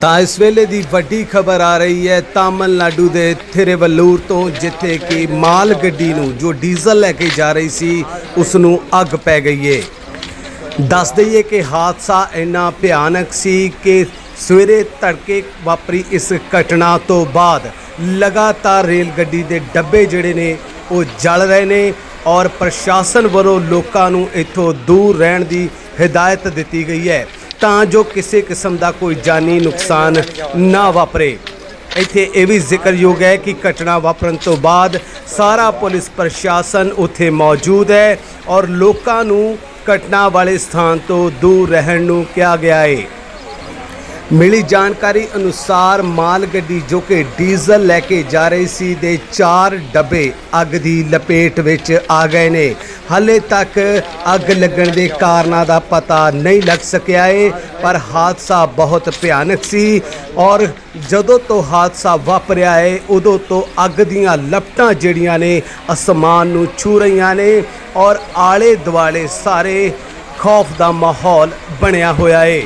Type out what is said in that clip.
ਤਾਂ ਇਸ ਵੇਲੇ ਦੀ ਵੱਡੀ ਖਬਰ ਆ ਰਹੀ ਹੈ ਤਾਮਿਲਨਾਡੂ ਦੇ ਥਿਰਵੱਲੂਰ ਤੋਂ, ਜਿੱਥੇ ਕਿ ਮਾਲ ਗੱਡੀ ਨੂੰ, ਜੋ ਡੀਜ਼ਲ ਲੈ ਕੇ ਜਾ ਰਹੀ ਸੀ, ਉਸ ਨੂੰ ਅੱਗ ਪੈ ਗਈ ਏ। ਦੱਸ ਦਈਏ ਕਿ ਹਾਦਸਾ ਇੰਨਾ ਭਿਆਨਕ ਸੀ ਕਿ ਸਵੇਰੇ ਤੜਕੇ ਵਾਪਰੀ ਇਸ ਘਟਨਾ ਤੋਂ ਬਾਅਦ ਲਗਾਤਾਰ ਰੇਲ ਗੱਡੀ ਦੇ ਡੱਬੇ ਜਿਹੜੇ ਨੇ, ਉਹ ਜਲ ਰਹੇ ਨੇ ਔਰ ਪ੍ਰਸ਼ਾਸਨ ਵੱਲੋਂ ਲੋਕਾਂ ਨੂੰ ਇੱਥੋਂ ਦੂਰ ਰਹਿਣ ਦੀ ਹਦਾਇਤ ਦਿੱਤੀ ਗਈ ਹੈ। ਤਾਂ ਜੋ ਕਿਸੇ ਕਿਸਮ ਦਾ ਕੋਈ ਜਾਨੀ ਨੁਕਸਾਨ ਨਾ ਵਾਪਰੇ। ਇੱਥੇ ਇਹ ਵੀ ਜ਼ਿਕਰਯੋਗ ਹੈ ਕਿ ਘਟਨਾ ਵਾਪਰਨ ਤੋਂ ਬਾਅਦ ਸਾਰਾ ਪੁਲਿਸ ਪ੍ਰਸ਼ਾਸਨ ਉੱਥੇ ਮੌਜੂਦ ਹੈ ਔਰ ਲੋਕਾਂ ਨੂੰ ਘਟਨਾ ਵਾਲੇ ਸਥਾਨ ਤੋਂ ਦੂਰ ਰਹਿਣ ਨੂੰ ਕਿਹਾ ਗਿਆ ਹੈ। ਮਿਲੀ ਜਾਣਕਾਰੀ ਅਨੁਸਾਰ ਮਾਲ ਗੱਡੀ ਜੋ ਕਿ ਡੀਜ਼ਲ ਲੈ ਕੇ ਜਾ ਰਹੀ ਸੀ ਦੇ ਚਾਰ ਡੱਬੇ ਅੱਗ ਦੀ ਲਪੇਟ ਵਿੱਚ ਆ ਗਏ ਨੇ। ਹਾਲੇ ਤੱਕ ਅੱਗ ਲੱਗਣ ਦੇ ਕਾਰਨਾਂ ਦਾ ਪਤਾ ਨਹੀਂ ਲੱਗ ਸਕਿਆ ਏ, ਪਰ ਹਾਦਸਾ ਬਹੁਤ ਭਿਆਨਕ ਸੀ ਔਰ ਜਦੋਂ ਤੋਂ ਹਾਦਸਾ ਵਾਪਰਿਆ ਏ, ਉਦੋਂ ਤੋਂ ਅੱਗ ਦੀਆਂ ਲਪਟਾਂ ਜਿਹੜੀਆਂ ਨੇ ਅਸਮਾਨ ਨੂੰ ਛੂ ਰਹੀਆਂ ਨੇ ਔਰ ਆਲੇ ਦੁਆਲੇ ਸਾਰੇ ਖੌਫ ਦਾ ਮਾਹੌਲ ਬਣਿਆ ਹੋਇਆ ਏ।